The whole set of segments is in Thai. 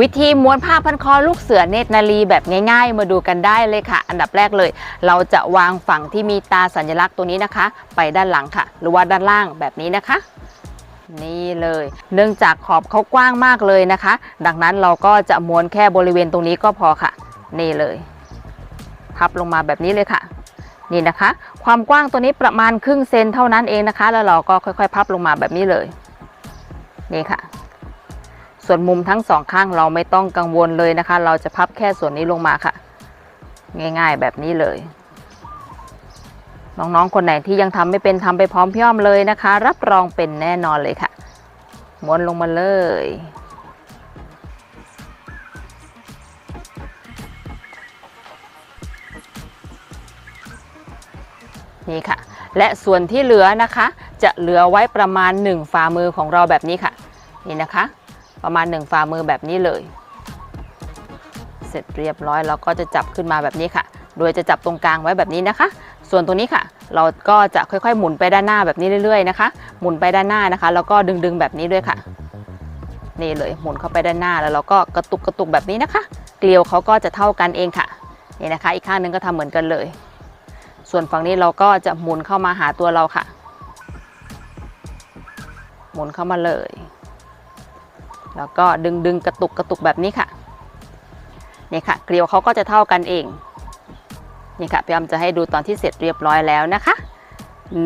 วิธีม้วนผ้าพันคอลูกเสือเนตรนารีแบบง่ายๆ มาดูกันได้เลยค่ะ อันดับแรกเลย เราจะวางฝั่งที่มีตาสัญลักษณ์ตัวนี้นะคะ ไปด้านหลังค่ะ หรือว่าด้านล่างแบบนี้นะคะ นี่เลย เนื่องจากขอบเขากว้างมากเลยนะคะ ดังนั้นเราก็จะม้วนแค่บริเวณตรงนี้ก็พอค่ะ นี่เลยพับลงมาแบบนี้เลยค่ะนี่นะคะ ความกว้างตัวนี้ประมาณครึ่งเซนเท่านั้นเองนะคะ แล้วเราก็ค่อยๆ พับลงมาแบบนี้เลย นี่ค่ะ ส่วนมุมทั้งสองข้างเราไม่ต้องกังวลเลยนะคะ เราจะพับแค่ส่วนนี้ลงมาค่ะ ง่ายๆแบบนี้เลย น้องๆคนไหนที่ยังทำไม่เป็นทำไปพร้อมพี่อ้อมเลยนะคะ รับรองเป็นแน่นอนเลยค่ะม้วนลงมาเลยนี่ค่ะ และส่วนที่เหลือนะคะ จะเหลือไว้ประมาณ 1 ฝ่ามือของเราแบบนี้ค่ะ นี่นะคะ ประมาณ 1 ฝ่ามือแบบนี้เลย เสร็จเรียบร้อยเราก็จะจับขึ้นมาแบบนี้ค่ะ โดยจะจับตรงกลางไว้แบบนี้นะคะ ส่วนตรงนี้ค่ะ เราก็จะค่อยๆ หมุนไปด้านหน้าแบบนี้เรื่อยๆนะคะ หมุนไปด้านหน้านะคะ แล้วก็ดึงๆแบบนี้ด้วยค่ะ นี่เลยหมุนเข้าไปด้านหน้าแล้วเราก็กระตุกกระตุกแบบนี้นะคะ เกลียวเขาก็จะเท่ากันเองค่ะนี่นะคะ อีกข้างหนึงก็ทำเหมือนกันเลย ส่วนฝั่งนี้เราก็จะหมุนเข้ามาหาตัวเราค่ะ หมุนเข้ามาเลย แล้วก็ดึงดึงกระตุกกระตุกแบบนี้ค่ะนี่ค่ะ เกลียวเขาก็จะเท่ากันเองนี่ค่ะพี่อ้อมจะให้ดูตอนที่เสร็จเรียบร้อยแล้วนะคะ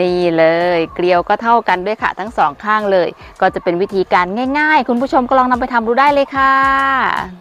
นี่เลยเกลียวก็เท่ากันด้วยค่ะ ทั้งสองข้างเลย ก็จะเป็นวิธีการง่าย ๆ คุณผู้ชมก็ลองนำไปทำดูได้เลยค่ะ